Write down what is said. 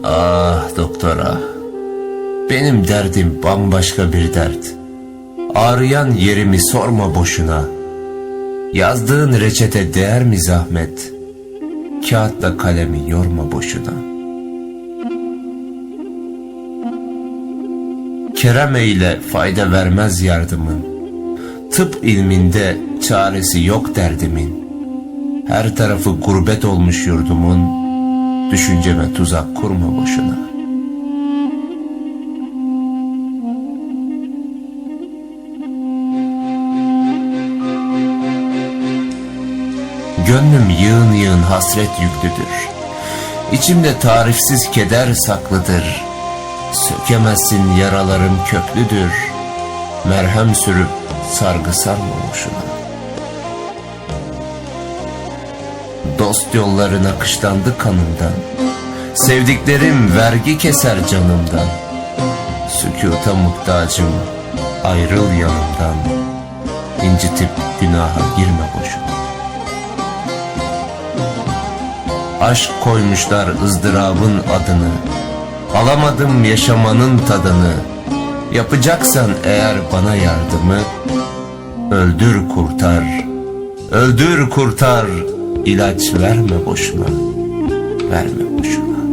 Ah doktora. Benim derdim bambaşka bir dert. Ağrıyan yerimi sorma boşuna. Yazdığın reçete değer mi zahmet? Kağıtla kalemi yorma boşuna. Kerem ile fayda vermez yardımın. Tıp ilminde çaresi yok derdimin. Her tarafı gurbet olmuş yurdumun. Düşünceme tuzak kurma boşuna. Gönlüm yığın yığın hasret yüklüdür. İçimde tarifsiz keder saklıdır. Sökemezsin yaralarım köklüdür. Merhem sürüp sargı sarma Dost yolları nakışlandı kanımdan. Sevdiklerim vergi keser canımdan. Sükuta muhtacım, ayrıl yanımdan. İncitip günaha girme boşuna. Aşk koymuşlar ızdırabın adını. Alamadım yaşamanın tadını. Yapacaksan eğer bana yardımı, öldür kurtar, öldür kurtar, ilaç verme boşuna, verme boşuna.